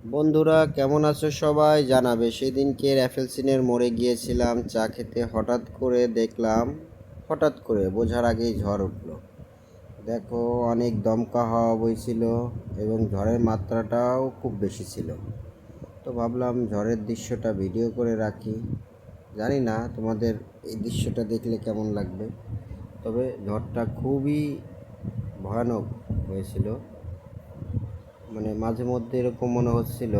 বন্ধুরা, কেমন আছো সবাই? জানাবে, সেদিনকে র্যাফেলসিনের মোড়ে গিয়েছিলাম, চা খেতে। হঠাৎ করে দেখলাম, হঠাৎ করে বোঝার আগেই ঝড় উঠল। দেখো, অনেক দমকা হাওয়া বইছিল এবং ঝড়ের মাত্রাটাও খুব বেশি ছিল। তো ভাবলাম, ঝড়ের দৃশ্যটা ভিডিও করে রাখি। জানি না, তোমাদের এই দৃশ্যটা দেখলে কেমন লাগবে। তবে ঝড়টা খুবই ভয়ানক হয়েছিল। মানে মাঝে মধ্যে এরকম মনে হচ্ছিল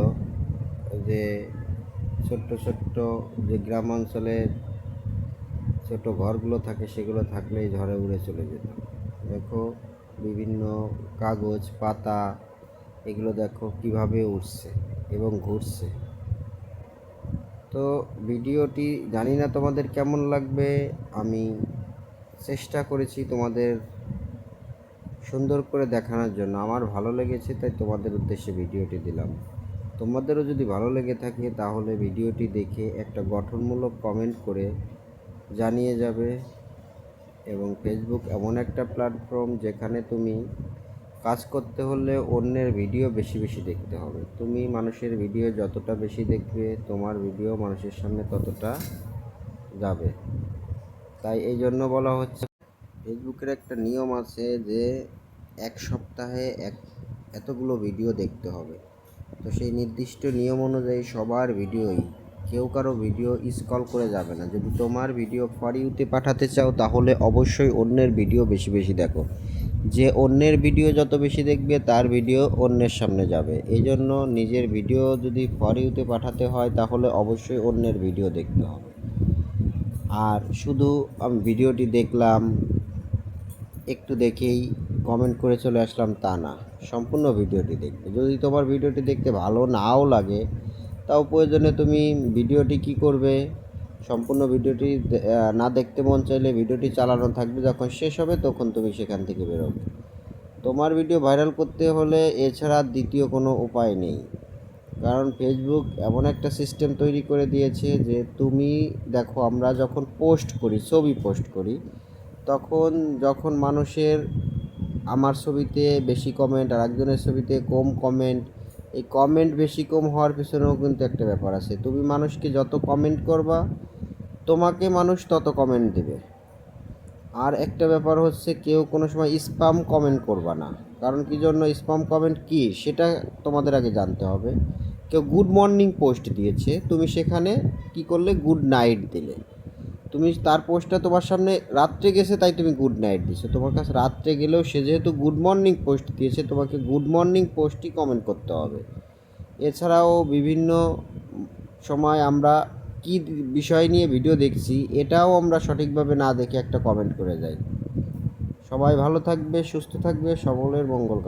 যে ছোট্ট ছোট্ট যে গ্রাম অঞ্চলে ছোট ঘরগুলো থাকে সেগুলো থাকলেই ঝড়ে উড়ে চলে যেত। দেখো, বিভিন্ন কাগজ, পাতা, এগুলো দেখো কীভাবে উঠছে এবং ঘুরছে। তো ভিডিওটি জানি না তোমাদের কেমন লাগবে, আমি চেষ্টা করেছি তোমাদের সুন্দর করে দেখানোর জন্য আমার ভালো লেগেছে, তাই তোমাদের উদ্দেশ্যে ভিডিওটি দিলাম। তোমাদেরও যদি ভালো লেগে থাকে, তাহলে ভিডিওটি দেখে একটা গঠনমূলক কমেন্ট করে জানিয়ে যাবে। এবং ফেসবুক এমন একটা প্ল্যাটফর্ম যেখানে তুমি কাজ করতে হলে অন্যের ভিডিও বেশি বেশি দেখতে হবে। তুমি মানুষের ভিডিও যতটা বেশি দেখবে, তোমার ভিডিও মানুষের সামনে ততটা যাবে। তাই এই জন্য বলা হচ্ছে ফেসবুকের একটা নিয়ম আছে যে এক সপ্তাহে এক, এতগুলো ভিডিও দেখতে হবে। তো সেই নির্দিষ্ট নিয়ম অনুযায়ী সবার ভিডিওই, কেউ কারও ভিডিও স্ক্রল করে যাবে না। যদি তোমার ভিডিও ফর ইউতে পাঠাতে চাও, তাহলে অবশ্যই অন্যের ভিডিও বেশি বেশি দেখো। যে অন্যের ভিডিও যত বেশি দেখবে, তার ভিডিও অন্যের সামনে যাবে। এই জন্য নিজের ভিডিও যদি ফর ইউতে পাঠাতে হয়, তাহলে অবশ্যই অন্যের ভিডিও দেখতে হবে। আর শুধু আমি ভিডিওটি দেখলাম একটু দেখেই কমেন্ট করে চলে আসলাম তা না। সম্পূর্ণ ভিডিওটি দেখবে। যদি তোমার ভিডিওটি দেখতে ভালো নাও লাগে, তাও প্রয়োজনে তুমি ভিডিওটি কি করবে? সম্পূর্ণ ভিডিওটি না দেখতে মন চাইলে ভিডিওটি চালানো থাকবে, যখন শেষ হবে তখন তুমি সেখান থেকে বেরোবে। তোমার ভিডিও ভাইরাল করতে হলে এছাড়া দ্বিতীয় কোনো উপায় নেই। কারণ ফেসবুক এমন একটা সিস্টেম তৈরি করে দিয়েছে যে তুমি দেখো, আমরা যখন পোস্ট করি, ছবি পোস্ট করি তখন যখন মানুষের আমার ছবিতে বেশি কমেন্ট আর একজনের ছবিতে কম কমেন্ট এই কমেন্ট বেশি কম হওয়ার পিছনেও কিন্তু একটা ব্যাপার আছে। তুমি মানুষকে যত কমেন্ট করবা, তোমাকে মানুষ তত কমেন্ট দেবে। আর একটা ব্যাপার হচ্ছে কেউ কোনো সময় স্পাম কমেন্ট করবা না। কারণ কি জন্য? স্পাম কমেন্ট কি? সেটা তোমাদের আগে জানতে হবে। কেউ গুড মর্নিং পোস্ট দিয়েছে, তুমি সেখানে কি করলে? গুড নাইট দিলে। তুমি তার পোস্টটা তোমার সামনে রাত্রে গেছে, তাই তুমি গুড নাইট দিছো। তোমার কাছে রাত্রে গেলেও সে যেহেতু গুড মর্নিং পোস্ট দিয়েছে, তোমাকে গুড মর্নিং পোস্টই কমেন্ট করতে হবে। এছাড়াও বিভিন্ন সময় আমরা কি বিষয় নিয়ে ভিডিও দেখছি, এটাও আমরা সঠিকভাবে না দেখে একটা কমেন্ট করে যাই। সবাই ভালো থাকবে, সুস্থ থাকবে, সকলের মঙ্গল।